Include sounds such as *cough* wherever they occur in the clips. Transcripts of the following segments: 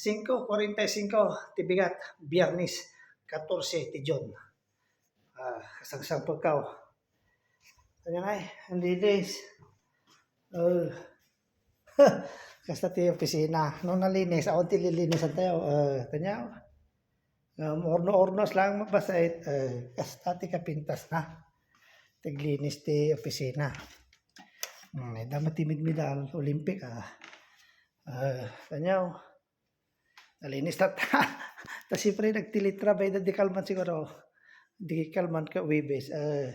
5.45, tibigat, biyernes, 14, ti John. Ah, kasangsang pagkaw. Ano nga eh, ang linis. Uh, kasta ti opisina. Nung nalinis, ako ti lilinisan tayo. Uh, tanyaw. Um, orno-ornos lang mabasait. Uh, kasta ti kapintas na. Tiglinis ti opisina. Hmm, eh, damat timid medal, Olympic ah. Uh, tanyaw. Nalinis na ta. *laughs* Tapos siyempre nagtilitra ba di kalman siguro. Di kalman ka Webes. Uh,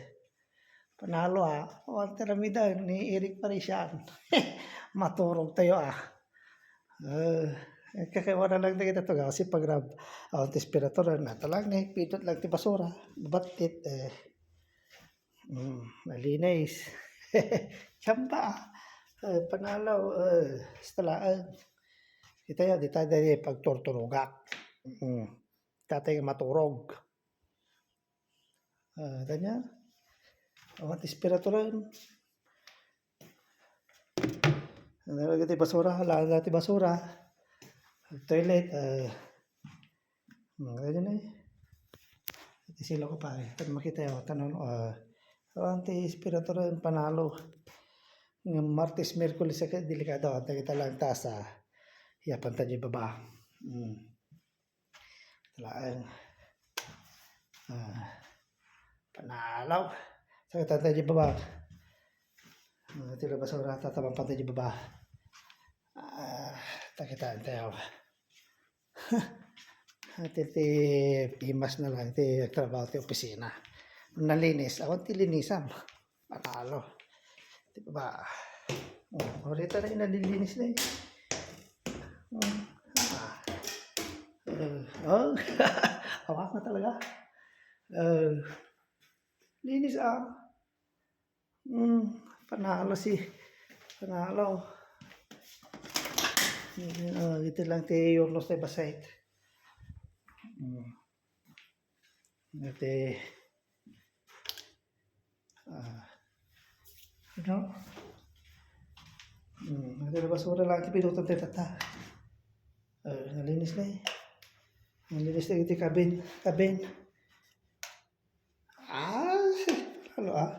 panalo ah. O ang tiramida ni Eric Parisian. *laughs* Maturog tayo ah. Uh, kakawa na lang na kita to kasi pag rab ang temperature na talang ni pidot lang ti basura batit eh mm, *laughs* Tsamba ah. Eh, panalaw eh, stalaan kita yan di tayo dahil pagturturugak mm. tatay maturog uh, kanya ang temperature Nalagay ti basura, hala ti basura. Toilet, uh, mga ganyan eh. Iti sila ko pa eh. Makita yun, tanon, uh, espiritura yung panalo. Ng Martes, Merkulis, delikado, ang kita lang tasa. Yapan tayo baba. Mm. Talaan. Uh, panalaw. Sa kita tayo baba. Uh, tila basura, tatabang tayo baba. Ah, takitaan tayo. Ati ti imas na lang ti trabaho ti opisina. Nalinis. Ako ti linisam. Panalo. Di ba? Oh, orita na inalilinis na eh. Oh, ah. Uh, oh, *laughs* hawak na talaga. Uh, linis ah. Mm, panalo si panalo. Uh, ito lang ti Yorlos na basait. Mm. Ito ah ano? Hmm, ito na basura lang ti pinutan ti tata. Uh, nalinis na eh. Nalinis na iti kabin. Kabin. Ah, ano ah?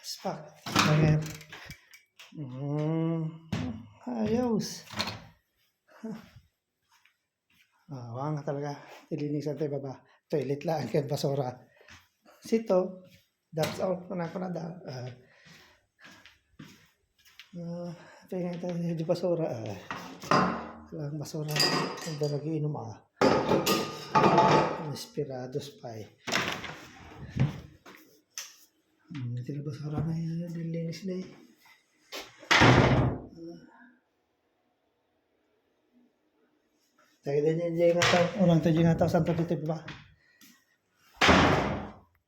Spak. Ayan. Mm, ayos. Ah, wang talaga. Ilinisan tayo baba. Toilet lang *laughs* kaya basura. Sito, that's all. Kuna ko da. Uh, uh, tingnan tayo di basura. Uh, lang basura. Ang dalagi inom ah. Inspirados pa eh. Hmm, ito na basura na yun. Nilinis na eh. Tayo din yung nga tao. Unang tayo nga tao. Saan tayo dito ba?